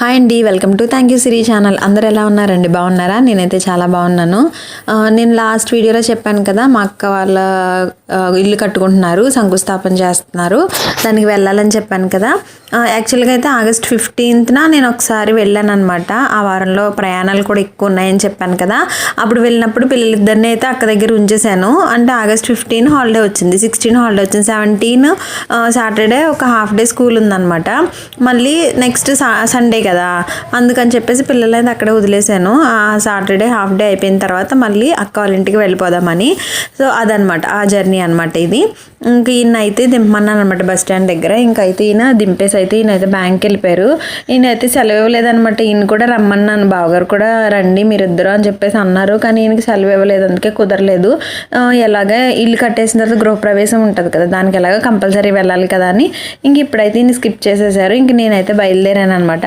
Hi అండి welcome to thank you Siri channel. అందరు ఎలా ఉన్నారండి? బాగున్నారా? నేనైతే చాలా బాగున్నాను. నేను లాస్ట్ వీడియోలో చెప్పాను కదా మా అక్క వాళ్ళ ఇల్లు కట్టుకుంటున్నారు శంకుస్థాపన చేస్తున్నారు. దానికి వెళ్ళాలని చెప్పాను కదా. యాక్చువల్గా అయితే ఆగస్ట్ ఫిఫ్టీన్త్న నేను ఒకసారి వెళ్ళాను అనమాట ఆ వారంలో ప్రయాణాలు కూడా ఎక్కువ ఉన్నాయని చెప్పాను కదా. అప్పుడు వెళ్ళినప్పుడు పిల్లలిద్దరిని అయితే అక్క దగ్గర ఉంచేశాను. అంటే ఆగస్ట్ ఫిఫ్టీన్ హాలిడే వచ్చింది. సిక్స్టీన్ హాలిడే వచ్చింది. సెవెంటీన్ సాటర్డే ఒక హాఫ్ డే స్కూల్ ఉందన్నమాట. మళ్ళీ నెక్స్ట్ సండే కదా. అందుకని చెప్పేసి పిల్లలైతే అక్కడే వదిలేశాను. ఆ సాటర్డే హాఫ్ డే అయిపోయిన తర్వాత మళ్ళీ అక్క వాళ్ళ ఇంటికి వెళ్ళిపోదామని. సో అదనమాట. ఆ జర్నీ అనమాట ఇది. ఇంక ఈయన అయితే దింపమన్నాను అనమాట బస్ స్టాండ్ దగ్గర. ఇంకైతే ఈయన దింపేసి అయితే ఈయన అయితే బ్యాంక్కి వెళ్ళిపోయారు. ఈయన అయితే సెలవు ఇవ్వలేదనమాట ఈయన కూడా రమ్మన్నాను. బావగారు కూడా రండి మీరిద్దరు అని చెప్పేసి అన్నారు. కానీ ఈయనకి సెలవు ఇవ్వలేదు. అందుకే కుదరలేదు. ఎలాగే ఎలాగ ఇల్లు కట్టేసిన తర్వాత గృహప్రవేశం ఉంటుంది కదా. దానికి ఎలాగ కంపల్సరీ వెళ్ళాలి కదా అని. ఇంక ఇప్పుడైతే ఈయన స్కిప్ చేసేసారు. ఇంక నేనైతే బయలుదేరాను అనమాట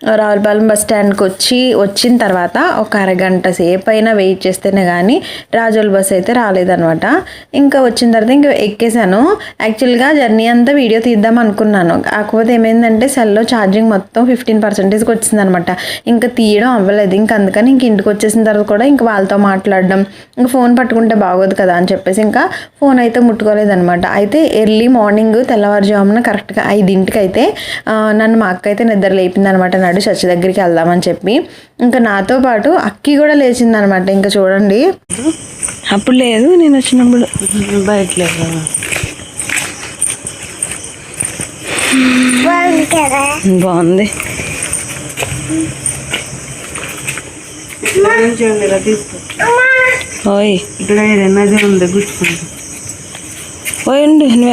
రావులపాలెం బస్ స్టాండ్కి వచ్చి వచ్చిన తర్వాత ఒక అరగంట సేపు అయినా వెయిట్ చేస్తేనే కానీ రాజోల్ బస్ అయితే రాలేదనమాట ఇంకా వచ్చిన తర్వాత ఇంకా ఎక్కేసాను యాక్చువల్గా జర్నీ అంతా వీడియో తీద్దాం అనుకున్నాను. కాకపోతే ఏమైందంటే సెల్లో ఛార్జింగ్ మొత్తం ఫిఫ్టీన్ పర్సెంటేజ్కి వచ్చింది అనమాట ఇంకా తీయడం అవ్వలేదు. ఇంకా అందుకని ఇంక ఇంటికి వచ్చేసిన తర్వాత కూడా ఇంకా వాళ్ళతో మాట్లాడడం ఇంకా ఫోన్ పట్టుకుంటే బాగోదు కదా అని చెప్పేసి ఇంకా ఫోన్ అయితే ముట్టుకోలేదనమాట అయితే ఎర్లీ మార్నింగ్ తెల్లవారుజామున కరెక్ట్గా ఐదింటికి అయితే నన్ను మా అక్క అయితే నిద్ర లేపింది అనమాట నడు చర్చి దగ్గరికి వెళ్దామని చెప్పి. ఇంకా నాతో పాటు అక్కి కూడా లేచిందనమాట. ఇంకా చూడండి. అప్పుడు లేదు నేను వచ్చినప్పుడు. బయట లేదు. బాగుంది. చూడండి ఇలా తీసుకో. ఓయ్. ఇక్కడ ఏదైనా ఉంది గుచ్చుకుంటా పోయండి నువ్వు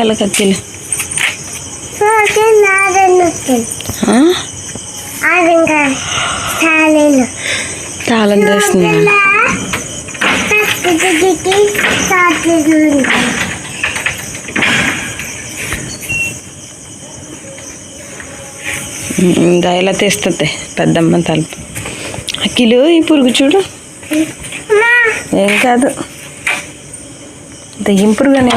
తాళం చేస్తున్నా. ఇంకా ఇలా తీస్తుంది పెద్దమ్మ తలుపు. అక్కిలు ఈ పురుగు చూడు. ఏం కాదు. దెయ్యం పురుగు అనే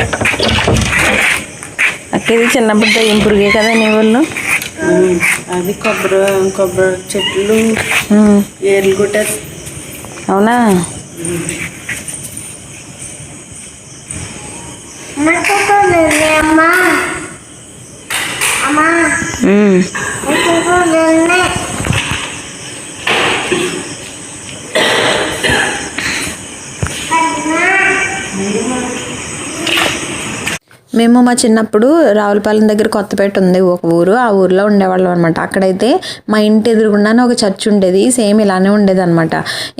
అక్క ఇది చిన్నప్పుడు దెయ్యం పురుగే కదా నీ వాళ్ళు అది కొబ్బరి కొబ్బరి చెట్లు ఏర్లు కొట్టేసి అవునా? ఉమ్. మేము మా చిన్నప్పుడు రావులపాలెం దగ్గర కొత్తపేట ఉంది ఒక ఊరు. ఆ ఊర్లో ఉండేవాళ్ళం అనమాట అక్కడైతే మా ఇంటి ఎదురుగుండానే ఒక చర్చ్ ఉండేది. సేమ్ ఇలానే ఉండేది అనమాట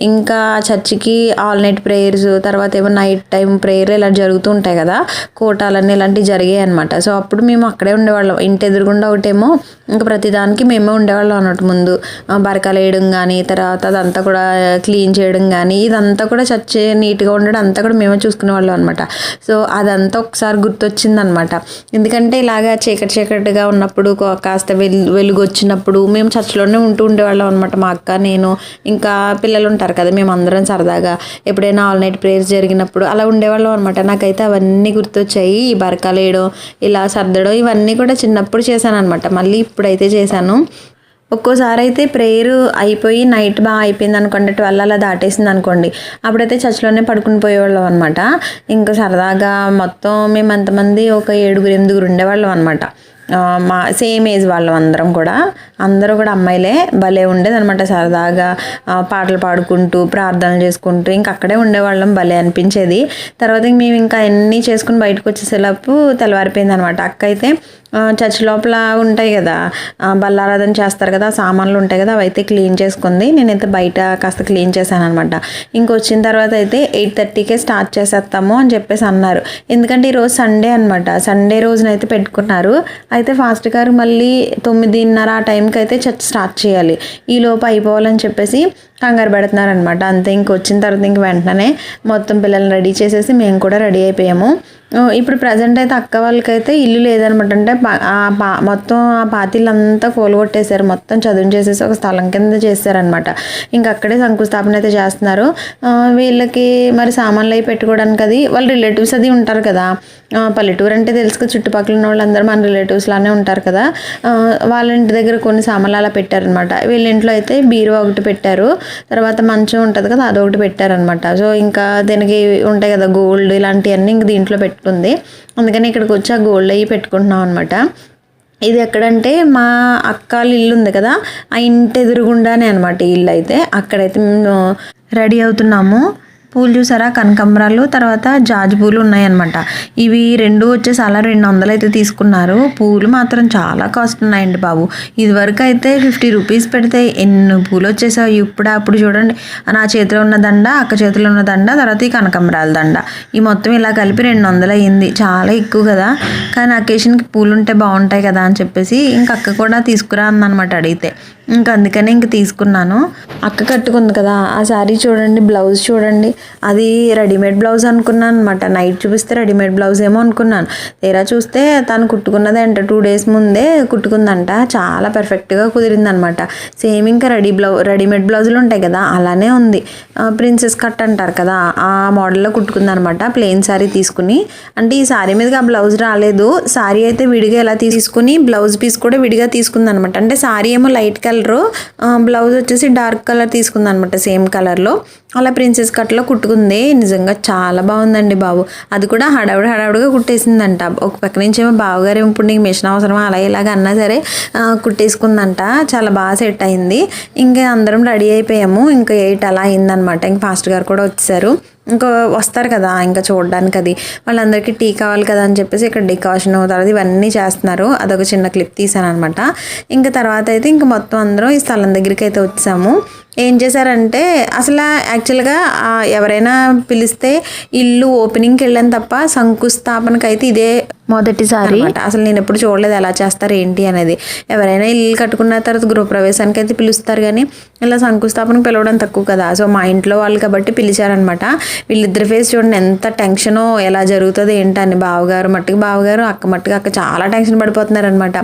ఇంకా చర్చికి ఆల్ నైట్ ప్రేయర్స్ తర్వాత ఏమో నైట్ టైం ప్రేయర్ ఇలా జరుగుతూ ఉంటాయి కదా. కోటాలన్నీ ఇలాంటివి జరిగాయి అనమాట సో అప్పుడు మేము అక్కడే ఉండేవాళ్ళం. ఇంటి ఎదురుగుండా ఒకటేమో ఇంకా ప్రతిదానికి మేమే ఉండేవాళ్ళం అన్నట్టు ముందు. బరకాలు వేయడం కానీ తర్వాత అదంతా కూడా క్లీన్ చేయడం కానీ ఇదంతా కూడా చర్చ్ నీట్గా ఉండడం అంతా కూడా మేమే చూసుకునేవాళ్ళం అనమాట సో అదంతా ఒకసారి గుర్తొచ్చింది అనమాట ఎందుకంటే ఇలాగా చీకటి చీకటిగా ఉన్నప్పుడు కాస్త వెలు వెలుగు వచ్చినప్పుడు మేము చర్చిలోనే ఉంటూ ఉండేవాళ్ళం అనమాట మా అక్క నేను ఇంకా పిల్లలు ఉంటారు కదా మేము అందరం సరదాగా ఎప్పుడైనా ఆల్ నైట్ ప్రేయర్స్ జరిగినప్పుడు అలా ఉండేవాళ్ళం అనమాట నాకైతే అవన్నీ గుర్తొచ్చాయి. ఈ బరకాలు వేయడం ఇలా సర్దడం ఇవన్నీ కూడా చిన్నప్పుడు చేశాను అనమాట మళ్ళీ ఇప్పుడైతే చేశాను. ఒక్కోసారి అయితే ప్రేయర్ అయిపోయి నైట్ బాగా అయిపోయింది అనుకోండి ట్వెల్వ్ అలా దాటేసింది అనుకోండి అప్పుడైతే చర్చిలోనే పడుకుని పోయేవాళ్ళం అనమాట ఇంకా సరదాగా మొత్తం మేము అంతమంది ఒక ఏడుగురు ఎనిమిదిగురు ఉండేవాళ్ళం అనమాట మా సేమ్ ఏజ్ వాళ్ళం అందరం కూడా. అందరూ కూడా అమ్మాయిలే భలే ఉండేదనమాట సరదాగా పాటలు పాడుకుంటూ ప్రార్థనలు చేసుకుంటూ ఇంక అక్కడే ఉండేవాళ్ళం భలే అనిపించేది. తర్వాత ఇంక మేము ఇంకా అన్నీ చేసుకుని బయటకు వచ్చేసేలోపు తెల్లవారిపోయింది అనమాట అక్క అయితే చర్చ్ లోపల ఉంటాయి కదా బల్లారాధన చేస్తారు కదా ఆ సామాన్లు ఉంటాయి కదా అవైతే క్లీన్ చేసుకుంది. నేనైతే బయట కాస్త క్లీన్ చేశాను అనమాట ఇంకొచ్చిన తర్వాత అయితే ఎయిట్ థర్టీకే స్టార్ట్ చేసేస్తాము అని చెప్పేసి అన్నారు. ఎందుకంటే ఈరోజు సండే అనమాట సండే రోజునైతే పెట్టుకున్నారు. అయితే ఫాస్ట్ గారు మళ్ళీ తొమ్మిదిన్నర ఆ టైం టైంకి అయితే చర్చ్ స్టార్ట్ చేయాలి. ఈ లోపు అయిపోవాలని చెప్పేసి కంగారు పెడుతున్నారనమాట అంతే ఇంక వచ్చిన తర్వాత ఇంక వెంటనే మొత్తం పిల్లల్ని రెడీ చేసేసి మేము కూడా రెడీ అయిపోయాము. ఇప్పుడు ప్రజెంట్ అయితే అక్క వాళ్ళకైతే ఇల్లు లేదనమాట. అంటే మొత్తం ఆ పా మొత్తం ఆ పాతీలంతా మొత్తం చదువు చేసేసి ఒక స్థలం కింద చేశారనమాట ఇంకా అక్కడే శంకుస్థాపన అయితే చేస్తున్నారు. వీళ్ళకి మరి సామాన్లు అవి పెట్టుకోవడానికి అది వాళ్ళ రిలేటివ్స్ అది ఉంటారు కదా. పల్లెటూరు అంటే తెలుసు చుట్టుపక్కల ఉన్న వాళ్ళందరూ మన రిలేటివ్స్ లానే ఉంటారు కదా. వాళ్ళ ఇంటి దగ్గర కొన్ని సామాన్లు అలా పెట్టారనమాట. వీళ్ళ ఇంట్లో అయితే బీరువా ఒకటి పెట్టారు. తర్వాత మంచం ఉంటుంది కదా అదొకటి పెట్టారనమాట. సో ఇంకా దీనికి ఉంటాయి కదా గోల్డ్ ఇలాంటివన్నీ ఇంక దీంట్లో పెట్టుకుంది. అందుకని ఇక్కడికి వచ్చి ఆ గోల్డ్ అవి పెట్టుకుంటున్నాం అనమాట ఇది ఎక్కడంటే మా అక్క వాళ్ళ ఇల్లు ఉంది కదా ఆ ఇంటి ఎదురుగుండానే అనమాట ఇల్లు అయితే. అక్కడైతే మేము రెడీ అవుతున్నాము. పూలు చూసారా? కనకంబరాలు తర్వాత జాజి పూలు ఉన్నాయన్నమాట. ఇవి రెండు వచ్చేసి అలా రెండు వందలు అయితే తీసుకున్నారు. పూలు మాత్రం చాలా కాస్ట్ ఉన్నాయండి బాబు. ఇదివరకు అయితే ఫిఫ్టీ రూపీస్ పెడితే ఎన్ని పూలు వచ్చేసాయి ఇప్పుడు అప్పుడు చూడండి. నా చేతిలో ఉన్న దండ అక్క చేతిలో ఉన్న దండ తర్వాత ఈ కనకంబరాల దండ. ఈ మొత్తం ఇలా కలిపి రెండు వందలు అయ్యింది. చాలా ఎక్కువ కదా. కానీ అకేషన్కి పూలు ఉంటే బాగుంటాయి కదా అని చెప్పేసి ఇంక అక్క కూడా తీసుకురా అందనమాట అడిగితే. ఇంక అందుకనే ఇంక తీసుకున్నాను. అక్క కట్టుకుంది కదా ఆ శారీ చూడండి బ్లౌజ్ చూడండి. అది రెడీమేడ్ బ్లౌజ్ అనుకున్నాను అనమాట నైట్ చూపిస్తే రెడీమేడ్ బ్లౌజ్ ఏమో అనుకున్నాను. తీరా చూస్తే తను కుట్టుకున్నది అంట టూ డేస్ ముందే కుట్టుకుందంట. చాలా పర్ఫెక్ట్గా కుదిరింది అనమాట సేమ్ ఇంకా రెడీ బ్లౌ రెడీమేడ్ బ్లౌజులు ఉంటాయి కదా అలానే ఉంది. ప్రిన్సెస్ కట్ అంటారు కదా ఆ మోడల్లో కుట్టుకుందనమాట ప్లెయిన్ శారీ తీసుకుని అంటే ఈ శారీ మీదకి ఆ బ్లౌజ్ రాలేదు. శారీ అయితే విడిగా ఎలా తీసుకుని బ్లౌజ్ పీస్ కూడా విడిగా తీసుకుందనమాట అంటే శారీ ఏమో లైట్ కలర్ బ్లౌజ్ వచ్చేసి డార్క్ కలర్ తీసుకుందనమాట సేమ్ కలర్లో. అలా ప్రిన్సెస్ కట్లో కుట్టుకుంది. నిజంగా చాలా బాగుందండి బాబు. అది కూడా హడావుడి హడావుడిగా కుట్టేసిందంట. ఒక పక్క నుంచి ఏమో బావగారు ఏమో ఇప్పుడు నీకు మిషన్ అవసరమా? అలా ఇలాగ అన్నా సరే కుట్టేసుకుందంట. చాలా బాగా సెట్ అయింది. ఇంకా అందరం రెడీ అయిపోయాము. ఇంకా ఎయిట్ అలా అయిందనమాట. ఇంకా ఫాస్ట్ గారు కూడా వచ్చారు ఇంకా వస్తారు కదా ఇంకా చూడడానికి అది. వాళ్ళందరికీ టీ కావాలి కదా అని చెప్పేసి ఇక్కడ డికాషన్ తర్వాత ఇవన్నీ చేస్తున్నారు. అదొక చిన్న క్లిప్ తీసాను అనమాట ఇంకా తర్వాత అయితే ఇంకా మొత్తం అందరం ఈ స్థలం దగ్గరికి అయితే వచ్చాము. ఏం చేశారంటే అసలు యాక్చువల్గా ఎవరైనా పిలిస్తే ఇల్లు ఓపెనింగ్కి వెళ్ళాను తప్ప శంకుస్థాపనకి అయితే ఇదే మొదటిసారి? అసలు నేను ఎప్పుడు చూడలేదు ఎలా చేస్తారు ఏంటి అనేది. ఎవరైనా ఇల్లు కట్టుకున్న తర్వాత గృహప్రవేశానికి అయితే పిలుస్తారు కానీ ఇలా శంకుస్థాపనకు పిలవడం తక్కువ కదా. సో మా ఇంట్లో వాళ్ళు కాబట్టి పిలిచారనమాట. వీళ్ళిద్దరి ఫేస్ చూడండి ఎంత టెన్షనో ఎలా జరుగుతుంది ఏంటని బావగారు మట్టుకు బావగారు అక్క మట్టుకు అక్క చాలా టెన్షన్ పడిపోతున్నారు అనమాట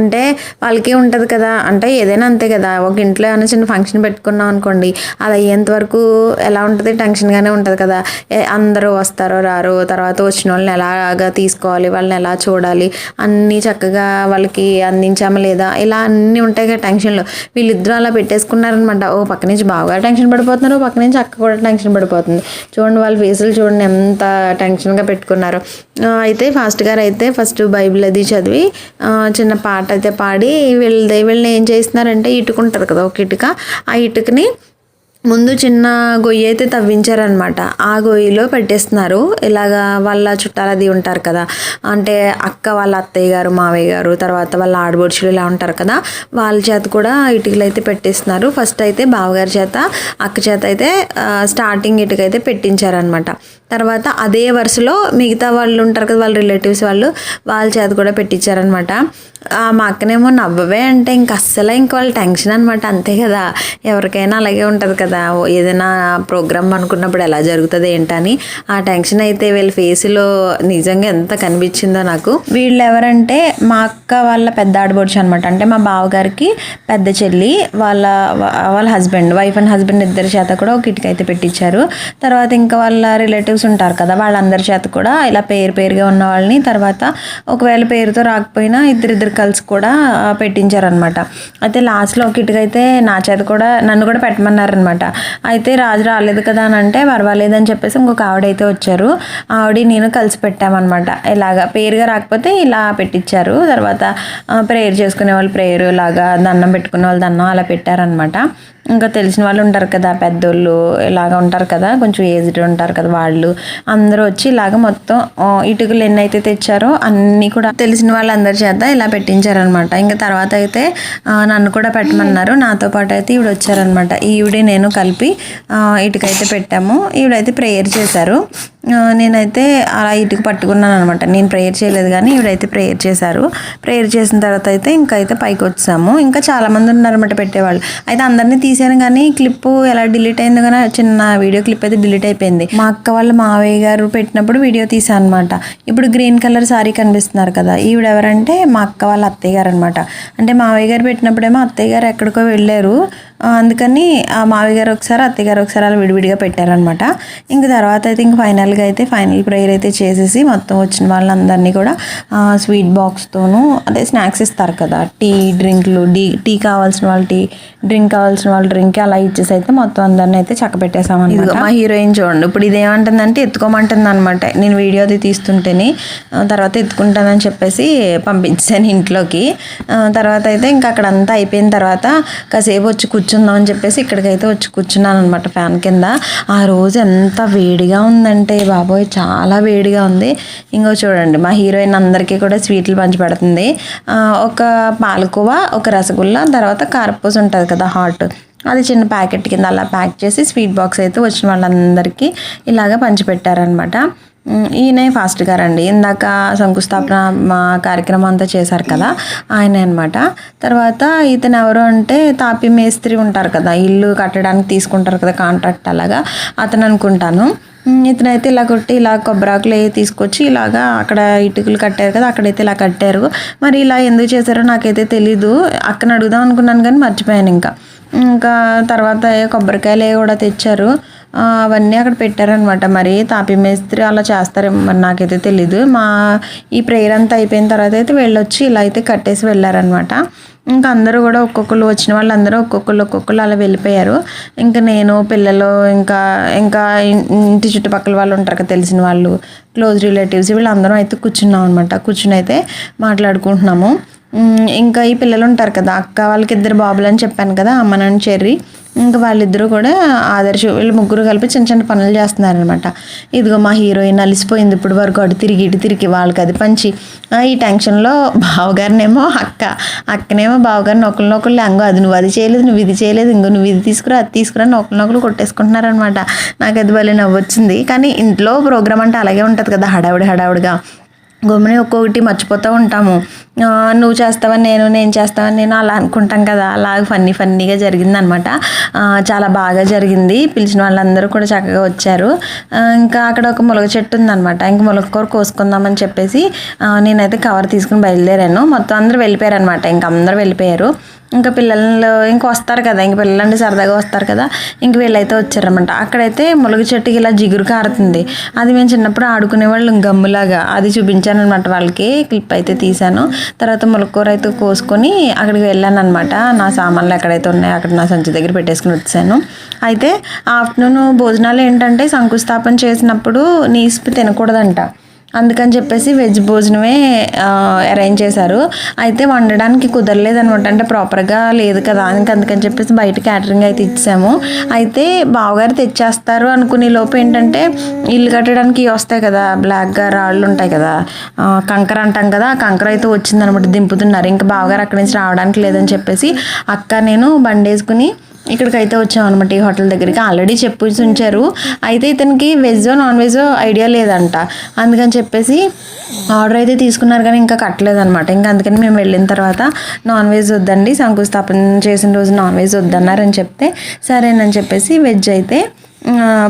అంటే వాళ్ళకి ఉంటుంది కదా. అంటే ఏదైనా అంతే కదా. ఒక ఇంట్లో ఏమైనా చిన్న ఫంక్షన్ పెట్టుకున్నాం అనుకోండి. అది అయ్యేంత వరకు ఎలా ఉంటుంది? టెన్షన్గానే ఉంటుంది కదా. ఏ అందరూ వస్తారో రారో తర్వాత వచ్చిన వాళ్ళని ఎలాగా తీసుకోవాలి? వాళ్ళని ఎలా చూడాలి? అన్నీ చక్కగా వాళ్ళకి అందించామా లేదా? ఇలా అన్నీ ఉంటాయి కదా టెన్షన్లు వీళ్ళిద్దరూ అలా పెట్టేసుకున్నారనమాట. ఓ పక్క నుంచి బాగా టెన్షన్ పడిపోతున్నారు. ఓ పక్క నుంచి అక్క కూడా టెన్షన్ పడిపోతుంది. చూడండి వాళ్ళ ఫేసులు చూడండి ఎంత టెన్షన్గా పెట్టుకున్నారు. అయితే ఫాస్ట్ గారు అయితే ఫస్ట్ బైబిల్ అది చదివి చిన్న పాట అయితే పాడి వీళ్ళది వీళ్ళని ఏం చేస్తున్నారంటే ఇటుకు ఉంటుంది కదా ఒక ఇటుక. ఆ ఇటుకని ముందు చిన్న గొయ్యి అయితే తవ్వించారనమాట ఆ గొయ్యిలో పెట్టేస్తున్నారు. ఇలాగా వాళ్ళ చుట్టాలు అది ఉంటారు కదా. అంటే అక్క వాళ్ళ అత్తయ్య గారు మావయ్య గారు తర్వాత వాళ్ళ ఆడబొడుచులు ఇలా ఉంటారు కదా. వాళ్ళ చేత కూడా ఇటుకలు అయితే పెట్టేస్తున్నారు. ఫస్ట్ అయితే బావగారి చేత అక్క చేత అయితే స్టార్టింగ్ ఇటుక అయితే పెట్టించారనమాట తర్వాత అదే వరుసలో మిగతా వాళ్ళు ఉంటారు కదా వాళ్ళ రిలేటివ్స్ వాళ్ళు వాళ్ళ చేత కూడా పెట్టించారనమాట మా అక్కనేమో నవ్వవే అంటే ఇంక అస్సలు ఇంక వాళ్ళ టెన్షన్ అనమాట అంతే కదా. ఎవరికైనా అలాగే ఉంటుంది కదా. ఏదైనా ప్రోగ్రామ్ అనుకున్నప్పుడు ఎలా జరుగుతుంది ఏంటని. ఆ టెన్షన్ అయితే వీళ్ళ ఫేస్లో నిజంగా ఎంత కనిపించిందో నాకు. వీళ్ళు ఎవరంటే మా అక్క వాళ్ళ పెద్ద ఆడబడుచు అనమాట అంటే మా బావగారికి పెద్ద చెల్లి వాళ్ళ వాళ్ళ హస్బెండ్ వైఫ్ అండ్ హస్బెండ్ ఇద్దరి చేత కూడా ఒక ఇటుక అయితే పెట్టించారు తర్వాత ఇంకా వాళ్ళ రిలేటివ్స్ ఉంటారు కదా వాళ్ళందరి చేత కూడా ఇలా పేరు పేరుగా ఉన్న వాళ్ళని తర్వాత ఒకవేళ పేరుతో రాకపోయినా ఇద్దరిద్దరు కలిసి కూడా పెట్టించారనమాట. అయితే లాస్ట్లో ఒక ఇటుక అయితే నా చేత కూడా నన్ను కూడా పెట్టమన్నారనమాట. అయితే రాజు రాలేదు కదా అని అంటే పర్వాలేదని చెప్పేసి ఇంకొక ఆవిడ అయితే వచ్చారు. ఆవిడ నేను కలిసి పెట్టామన్నమాట ఇలాగా పేరుగా రాకపోతే ఇలా పెట్టించారు తర్వాత ప్రేయర్ చేసుకునే వాళ్ళు ప్రేయర్ ఇలాగా దండం పెట్టుకునే వాళ్ళు దండం అలా పెట్టారనమాట. ఇంకా తెలిసిన వాళ్ళు ఉంటారు కదా పెద్దోళ్ళు ఇలాగ ఉంటారు కదా కొంచెం ఏజ్డ్ ఉంటారు కదా వాళ్ళు. అందరూ వచ్చి ఇలాగ మొత్తం ఇటుకలు ఎన్ని అయితే తెచ్చారో అన్నీ కూడా తెలిసిన వాళ్ళందరి చేత ఇలా పెట్టించారనమాట. ఇంకా తర్వాత అయితే నన్ను కూడా పెట్టమన్నారు. నాతో పాటు అయితే ఈవిడ వచ్చారనమాట. ఈవిడే నేను కలిపి ఇటుకైతే పెట్టాము. ఈవిడైతే ప్రేయర్ చేశారు. నేనైతే అలా ఇటుక పట్టుకున్నాను అనమాట నేను ప్రేయర్ చేయలేదు కానీ ఈవిడైతే ప్రేయర్ చేశారు. ప్రేయర్ చేసిన తర్వాత అయితే ఇంకా అయితే పైకి వచ్చాము. ఇంకా చాలామంది ఉన్నారన్నమాట పెట్టేవాళ్ళు. అయితే అందరినీ తీసి తీసాను కానీ క్లిప్ ఎలా డిలీట్ అయిందో కానీ చిన్న వీడియో క్లిప్ అయితే డిలీట్ అయిపోయింది. మా అక్క వాళ్ళ మావయ్య గారు పెట్టినప్పుడు వీడియో తీసాను అనమాట ఇప్పుడు గ్రీన్ కలర్ సారీ కనిపిస్తున్నారు కదా ఈవిడ ఎవరంటే మా అక్క వాళ్ళ అత్తయ్య గారు అనమాట అంటే మావయ్య గారు పెట్టినప్పుడేమో అత్తయ్య గారు ఎక్కడికో వెళ్ళారు. అందుకని ఆ మావయ్య గారు ఒకసారి అత్తయ్య గారు ఒకసారి అలా విడివిడిగా పెట్టారనమాట ఇంక తర్వాత అయితే ఇంక ఫైనల్గా అయితే ఫైనల్ ప్రేయర్ అయితే చేసేసి మొత్తం వచ్చిన వాళ్ళందరినీ కూడా స్వీట్ బాక్స్తోనూ అదే స్నాక్స్ ఇస్తారు కదా టీ డ్రింక్లు టీ టీ కావాల్సిన వాళ్ళు టీ డ్రింక్ కావాల్సిన వాళ్ళు డ్రింక్ అలా ఇచ్చేసి అయితే మొత్తం అందరిని అయితే చక్క పెట్టేసామన్నమాట మా హీరోయిన్ చూడండి ఇప్పుడు ఇదేమంటుందంటే ఎత్తుకోమంటుంది అనమాట నేను వీడియో అది తీస్తుంటేనే తర్వాత ఎత్తుకుంటానని చెప్పేసి పంపించాను ఇంట్లోకి. తర్వాత అయితే ఇంకా అక్కడ అంతా అయిపోయిన తర్వాత కాసేపు వచ్చి కూర్చుందాం అని చెప్పేసి ఇక్కడికైతే వచ్చి కూర్చున్నాను అనమాట ఫ్యాన్ కింద. ఆ రోజు ఎంత వేడిగా ఉందంటే బాబోయ్ చాలా వేడిగా ఉంది. ఇంకో చూడండి మా హీరోయిన్ అందరికీ కూడా స్వీట్లు పంచి పెడుతుంది. ఒక పాలకోవ ఒక రసగుల్లా తర్వాత కారపూస ఉంటుంది కదా హాట్. అది చిన్న ప్యాకెట్ కింద అలా ప్యాక్ చేసి స్వీట్ బాక్స్ అయితే వచ్చిన వాళ్ళందరికీ ఇలాగ పంచిపెట్టారనమాట ఈయనే ఫాస్ట్ గారు అండి ఇందాక శంకుస్థాపన మా కార్యక్రమం అంతా చేశారు కదా ఆయనే అనమాట తర్వాత ఇతను ఎవరు అంటే తాపి మేస్త్రి ఉంటారు కదా ఇల్లు కట్టడానికి తీసుకుంటారు కదా కాంట్రాక్ట్ అలాగా అతను అనుకుంటాను. ఇతనైతే ఇలా కొట్టి ఇలా కొబ్బరాకులు అవి తీసుకొచ్చి ఇలాగా అక్కడ ఇటుకలు కట్టారు కదా అక్కడైతే ఇలా కట్టారు. మరి ఇలా ఎందుకు చేశారో నాకైతే తెలీదు. అక్కడ అడుగుదాం అనుకున్నాను కానీ మర్చిపోయాను ఇంకా. ఇంకా తర్వాత కొబ్బరికాయలు కూడా తెచ్చారు. అవన్నీ అక్కడ పెట్టారనమాట మరి తాపి మేస్త్రి అలా చేస్తారేమో మరి నాకైతే తెలీదు. మా ఈ ప్రేయర్ అంతా అయిపోయిన తర్వాత అయితే వెళ్ళొచ్చి ఇలా అయితే కట్టేసి వెళ్ళారనమాట ఇంకా అందరూ కూడా ఒక్కొక్కరు వచ్చిన వాళ్ళందరూ ఒక్కొక్కరు ఒక్కొక్కరు అలా వెళ్ళిపోయారు. ఇంకా నేను పిల్లలు ఇంకా ఇంకా ఇంటి చుట్టుపక్కల వాళ్ళు ఉంటారు కదా తెలిసిన వాళ్ళు క్లోజ్ రిలేటివ్స్ వీళ్ళందరం అయితే కూర్చున్నాం అనమాట కూర్చుని అయితే మాట్లాడుకుంటున్నాము. ఇంకా ఈ పిల్లలు ఉంటారు కదా అక్క వాళ్ళకి ఇద్దరు బాబులు అని చెప్పాను కదా అమ్మ నాన్న చెర్రి. ఇంకా వాళ్ళిద్దరూ కూడా ఆదర్శ వీళ్ళు ముగ్గురు కలిపి చిన్న చిన్న పనులు చేస్తున్నారనమాట ఇదిగో మా హీరోయిన్ అలిసిపోయింది ఇప్పుడు వరకు అటు తిరిగి ఇటు తిరిగి వాళ్ళకి అది పంచి. ఈ టెన్షన్లో బావగారినేమో అక్క. అక్కనేమో బావగారిని ఒకరినొకళ్ళు అంగో అది నువ్వు అది చేయలేదు నువ్వు ఇది చేయలేదు ఇంకో నువ్వు ఇది తీసుకురా అది తీసుకురా అని ఒకరినొకరు కొట్టేసుకుంటున్నారనమాట నాకు అది భలే నవ్వొచ్చింది. కానీ ఇంట్లో ప్రోగ్రామ్ అంటే అలాగే ఉంటుంది కదా హడావుడి హడావుడిగా. గమ్ముని ఒక్కొక్కటి మర్చిపోతూ ఉంటాము. నువ్వు చేస్తావని నేను నేను చేస్తావని నేను అలా అనుకుంటాం కదా. అలా ఫన్నీ ఫన్నీగా జరిగింది అనమాట చాలా బాగా జరిగింది. పిలిచిన వాళ్ళందరూ కూడా చక్కగా వచ్చారు. ఇంకా అక్కడ ఒక ములగ చెట్టు ఉందనమాట. ఇంక ములగకూర కోసుకుందామని చెప్పేసి నేనైతే కవర్ తీసుకుని బయలుదేరాను. మొత్తం అందరూ వెళ్ళిపోయారు అనమాట ఇంక అందరూ వెళ్ళిపోయారు. ఇంకా పిల్లలు ఇంకా వస్తారు కదా ఇంక పిల్లలంటే సరదాగా వస్తారు కదా ఇంక వీళ్ళైతే వచ్చారనమాట అక్కడైతే ములగ చెట్టుకి ఇలా జిగురు కారుతుంది. అది మేము చిన్నప్పుడు ఆడుకునే వాళ్ళు గమ్ములాగా. అది చూపించాను అనమాట వాళ్ళకి క్లిప్ అయితే తీశాను. తర్వాత ములకూర అయితే కోసుకొని అక్కడికి వెళ్ళాను అనమాట నా సామాన్లు ఎక్కడైతే ఉన్నాయో అక్కడ నా సంచి దగ్గర పెట్టేసుకుని వచ్చాను. అయితే ఆఫ్టర్నూన్ భోజనాలు ఏంటంటే శంకుస్థాపన చేసినప్పుడు నీసు తినకూడదంట. అందుకని చెప్పేసి వెజ్ భోజనమే అరేంజ్ చేశారు. అయితే వండడానికి కుదరలేదనమాట. అంటే ప్రాపర్గా లేదు కదా. అందుకని చెప్పేసి బయట క్యాటరింగ్ అయితే ఇచ్చాము. అయితే బావగారు తెచ్చేస్తారు అనుకునే లోపు ఏంటంటే ఇల్లు కట్టడానికి వస్తాయి కదా. బ్లాక్గా రాళ్ళు ఉంటాయి కదా. కంకర అంటాం కదా. ఆ కంకర అయితే వచ్చిందనమాట. దింపుతున్నారు. ఇంకా బావగారు అక్కడి నుంచి రావడానికి లేదని చెప్పేసి అక్క నేను బండి వేసుకుని ఇక్కడికైతే వచ్చాం అనమాట ఈ హోటల్ దగ్గరికి. ఆల్రెడీ చెప్పేసి ఉంచారు. అయితే ఇతనికి వెజ్ నాన్ వెజ్ ఐడియా లేదంట. అందుకని చెప్పేసి ఆర్డర్ అయితే తీసుకున్నారు కానీ ఇంకా కట్టలేదనమాట ఇంకా అందుకని మేము వెళ్ళిన తర్వాత నాన్ వెజ్ వద్దండి శంకుస్థాపన చేసిన రోజు నాన్ వెజ్ వద్దన్నారని చెప్తే సరేనని చెప్పేసి వెజ్ అయితే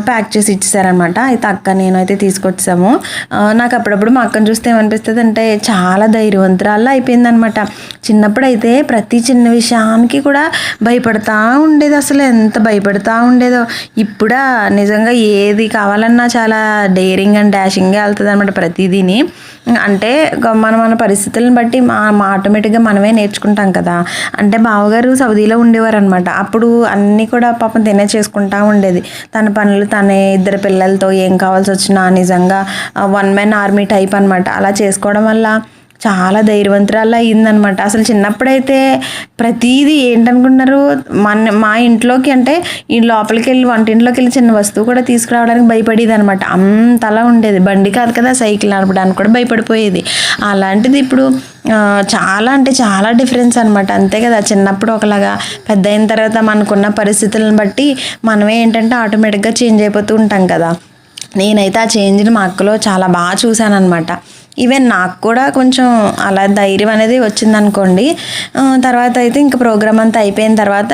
ప్యాక్ చేసి ఇచ్చేసారనమాట అయితే అక్క నేను అయితే తీసుకొచ్చాము నాకు అప్పుడప్పుడు మా అక్కను చూస్తే ఏమనిపిస్తుంది అంటే చాలా ధైర్యవంతురాల్లో అయిపోయిందనమాట చిన్నప్పుడు అయితే ప్రతి చిన్న విషయానికి కూడా భయపడతా ఉండేది అసలు. ఎంత భయపడతా ఉండేదో. ఇప్పుడా నిజంగా ఏది కావాలన్నా చాలా డేరింగ్ అండ్ డాషింగ్గా వెళ్తుంది అనమాట ప్రతిదీని. అంటే మన మన పరిస్థితులను బట్టి మా మా ఆటోమేటిక్గా మనమే నేర్చుకుంటాం కదా. అంటే బావగారు సౌదీలో ఉండేవారు అనమాట అప్పుడు అన్నీ కూడా పాపం తినే చేసుకుంటా ఉండేది. తన పనులు తనే ఇద్దరు పిల్లలతో ఏం కావాల్సి వచ్చినా నిజంగా వన్ మ్యాన్ ఆర్మీ టైప్ అనమాట అలా చేసుకోవడం వల్ల చాలా ధైర్యవంతురాలు అయ్యిందనమాట అసలు చిన్నప్పుడైతే ప్రతీది ఏంటనుకుంటున్నారు మన మా ఇంట్లోకి అంటే ఈ లోపలికి వెళ్ళి వంటింట్లోకి వెళ్ళి చిన్న వస్తువు కూడా తీసుకురావడానికి భయపడేది అనమాట అంతలా ఉండేది. బండి కాదు కదా సైకిల్ నడపడానికి కూడా భయపడిపోయేది. అలాంటిది ఇప్పుడు చాలా అంటే చాలా డిఫరెన్స్ అనమాట అంతే కదా చిన్నప్పుడు ఒకలాగా పెద్ద అయిన తర్వాత మనకున్న పరిస్థితులను బట్టి మనమే ఏంటంటే ఆటోమేటిక్గా చేంజ్ అయిపోతూ ఉంటాం కదా. నేనైతే ఆ చేంజ్ని మా అక్కలో చాలా బాగా చూశాను అనమాట ఈవెన్ నాకు కూడా కొంచెం అలా ధైర్యం అనేది వచ్చింది అనుకోండి తర్వాత అయితే ఇంకా ప్రోగ్రామ్ అంతా అయిపోయిన తర్వాత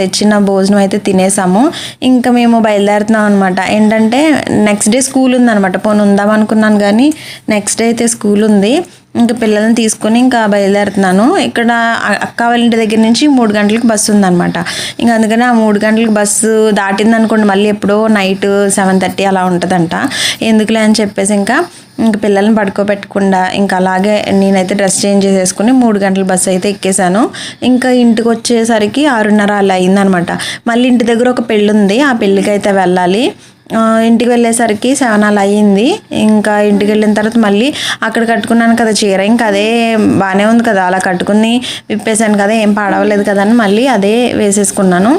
తెచ్చిన భోజనం అయితే తినేసాము. ఇంకా మేము బయలుదేరుతున్నాం అనమాట ఏంటంటే నెక్స్ట్ డే స్కూల్ ఉందన్నమాట. పోను ఉందాం అనుకున్నాను కానీ నెక్స్ట్ డే అయితే స్కూల్ ఉంది. ఇంకా పిల్లల్ని తీసుకొని ఇంకా బయలుదేరుతున్నాను. ఇక్కడ అక్క వాళ్ళ ఇంటి దగ్గర నుంచి మూడు గంటలకు బస్సు ఉందన్నమాట. ఇంకా అందుకని ఆ మూడు గంటలకు బస్సు దాటింది అనుకోండి మళ్ళీ ఎప్పుడో నైట్ సెవెన్ థర్టీ అలా ఉంటుందంట. ఎందుకులే అని చెప్పేసి ఇంకా ఇంకా పిల్లల్ని పడుకోబెట్టకుండా ఇంకా అలాగే నేనైతే డ్రెస్ చేంజ్ చేసేసుకుని మూడు గంటల బస్సు అయితే ఎక్కేసాను ఇంకా ఇంటికి వచ్చేసరికి ఆరున్నర అలా అయిందనమాట మళ్ళీ ఇంటి దగ్గర ఒక పెళ్ళి ఉంది ఆ పెళ్ళికి అయితే వెళ్ళాలి. ఇంటికి వెళ్ళేసరికి సెవెన్ అలా అయ్యింది. ఇంకా ఇంటికి వెళ్ళిన తర్వాత మళ్ళీ అక్కడ కట్టుకున్నాను కదా చీర. ఇంకా అదే బాగానే ఉంది కదా. అలా కట్టుకుని విప్పేశాను కదా. ఏం పాడవలేదు కదా అని మళ్ళీ అదే వేసేసుకున్నాను.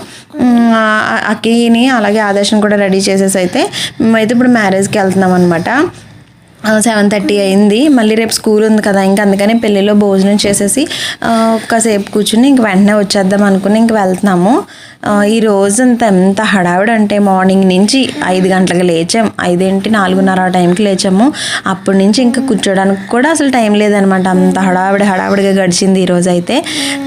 అక్కిని అలాగే ఆదేశం కూడా రెడీ చేసేసి అయితే మేమైతే ఇప్పుడు మ్యారేజ్కి వెళ్తున్నాం అనమాట సెవెన్ థర్టీ అయింది. మళ్ళీ రేపు స్కూల్ ఉంది కదా ఇంకా అందుకని పెళ్ళిలో భోజనం చేసేసి ఒక్కసేపు కూర్చుని ఇంక వెంటనే వచ్చేద్దాం అనుకుని ఇంక వెళ్తున్నాము. ఈ రోజు అంతా ఎంత హడావిడి అంటే మార్నింగ్ నుంచి ఐదు గంటలకు లేచాం. ఐదేంటి నాలుగున్నర ఆ టైంకి లేచాము. అప్పటి నుంచి ఇంకా కూర్చోడానికి కూడా అసలు టైం లేదనమాట. అంత హడావిడి హడావిడిగా గడిచింది ఈ రోజు అయితే.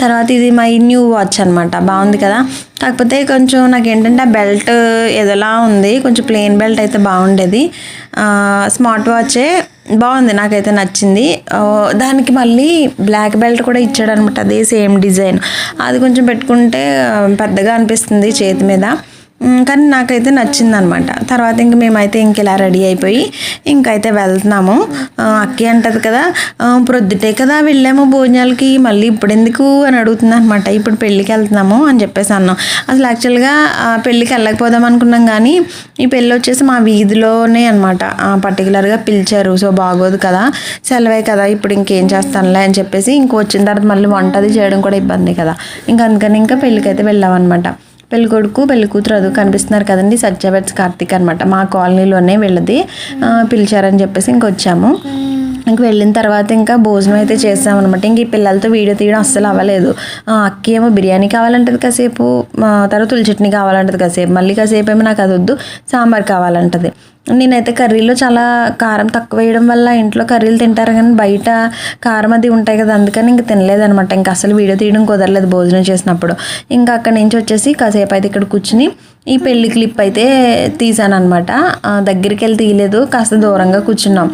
తర్వాత ఇది మై న్యూ వాచ్ అనమాట. బాగుంది కదా? కాకపోతే కొంచెం నాకు ఏంటంటే ఆ బెల్ట్ ఎదోలా ఉంది. కొంచెం ప్లెయిన్ బెల్ట్ అయితే బాగుండేది. స్మార్ట్ వాచే బాగుంది నాకైతే నచ్చింది. దానికి మళ్ళీ బ్లాక్ బెల్ట్ కూడా ఇచ్చాడనమాట అదే సేమ్ డిజైన్ అది కొంచెం పెట్టుకుంటే పెద్దగా అనిపిస్తుంది చేతి మీద. కానీ నాకైతే నచ్చింది అనమాట తర్వాత ఇంక మేమైతే ఇంక ఇలా రెడీ అయిపోయి ఇంకైతే వెళ్తున్నాము. అక్కి అంటది కదా ప్రొద్దుటే కదా వెళ్ళాము భోజనాలకి మళ్ళీ ఇప్పుడు ఎందుకు అని అడుగుతుంది అనమాట ఇప్పుడు పెళ్ళికి వెళ్తున్నాము అని చెప్పేసి అన్నాం. అసలు యాక్చువల్గా పెళ్ళికి వెళ్ళకపోదాం అనుకున్నాం కానీ ఈ పెళ్ళి వచ్చేసి మా వీధిలోనే అనమాట పర్టికులర్గా పిలిచారు. సో బాగోదు కదా సెలవే కదా ఇప్పుడు ఇంకేం చేస్తానులే అని చెప్పేసి ఇంక వచ్చిన తర్వాత మళ్ళీ వంటది చేయడం కూడా ఇబ్బంది కదా. ఇంకా అందుకని ఇంకా పెళ్ళికి అయితే వెళ్ళామన్నమాట. పెళ్ళి కొడుకు పెళ్ళి కూతురు అది కనిపిస్తున్నారు కదండి. సత్యభట్స్ కార్తీక్ అనమాట మా కాలనీలోనే వెళ్ళది. పిలిచారని చెప్పేసి ఇంకొచ్చాము ఇంక వెళ్ళిన తర్వాత ఇంకా భోజనం అయితే చేసాం అనమాట ఇంక ఈ పిల్లలతో వీడియో తీయడం అస్సలు అవ్వలేదు. ఆ, అక్క ఏమో బిర్యానీ కావాలంటది కాసేపు తర్వాత తులి చట్నీ కావాలంటది కాసేపు. మళ్ళీ కాసేపు ఏమో నాకు అది వద్దు సాంబార్ కావాలంటది. నేనైతే కర్రీలో చాలా కారం తక్కువ వేయడం వల్ల ఇంట్లో కర్రీలు తింటారు కానీ బయట కారం అది ఉంటాయి కదా అందుకని ఇంక తినలేదనమాట ఇంకా అసలు వీడియో తీయడం కుదరలేదు భోజనం చేసినప్పుడు. ఇంకా అక్కడి నుంచి వచ్చేసి కాసేపు అయితే ఇక్కడ కూర్చుని ఈ పెళ్ళి క్లిప్ అయితే తీసాను అనమాట దగ్గరికి వెళ్ళి తీయలేదు కాస్త దూరంగా కూర్చున్నాం.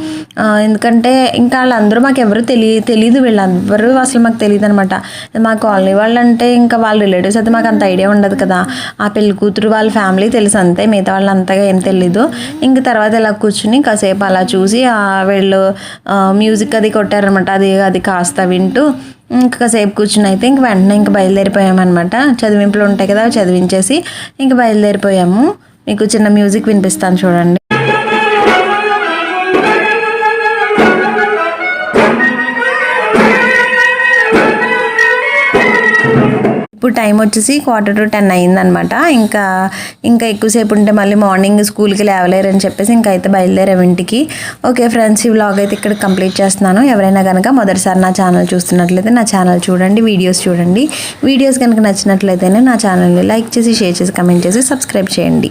ఎందుకంటే ఇంకా వాళ్ళందరూ మాకు ఎవరు తెలియ తెలియదు వీళ్ళందరూ అసలు మాకు తెలియదు అనమాట మా కాలనీ వాళ్ళు అంటే ఇంకా వాళ్ళ రిలేటివ్స్ అయితే మాకు అంత ఐడియా ఉండదు కదా. ఆ పెళ్ళి కూతురు వాళ్ళ ఫ్యామిలీ తెలుసు అంతే మిగతా వాళ్ళు అంతగా ఏం తెలియదు ఇంక తర్వాత ఇలా కూర్చుని కాసేపు అలా చూసి వీళ్ళు మ్యూజిక్ అది కొట్టారనమాట అది అది కాస్త వింటూ ఇంకా సేపు కూర్చుని అయితే ఇంక వెంటనే ఇంక బయలుదేరిపోయామన్నమాట. చదివింపులు ఉంటాయి కదా చదివించేసి ఇంక బయలుదేరిపోయాము. మీకు చిన్న మ్యూజిక్ వినిపిస్తాను చూడండి. ఇప్పుడు టైం వచ్చేసి క్వార్టర్ టు టెన్ అయిందనమాట. ఇంకా ఇంకా ఎక్కువసేపు ఉంటే మళ్ళీ మార్నింగ్ స్కూల్కి లేవలేరు అని చెప్పేసి ఇంకా అయితే బయలుదేరాం ఇంటికి. ఓకే ఫ్రెండ్స్ ఈ వ్లాగ్ అయితే ఇక్కడ కంప్లీట్ చేస్తున్నాను. ఎవరైనా కనుక మొదటిసారి నా ఛానల్ చూస్తున్నట్లయితే నా ఛానల్ చూడండి వీడియోస్ చూడండి. వీడియోస్ కనుక నచ్చినట్లయితేనే నా ఛానల్ని లైక్ చేసి షేర్ చేసి కమెంట్ చేసి సబ్స్క్రైబ్ చేయండి.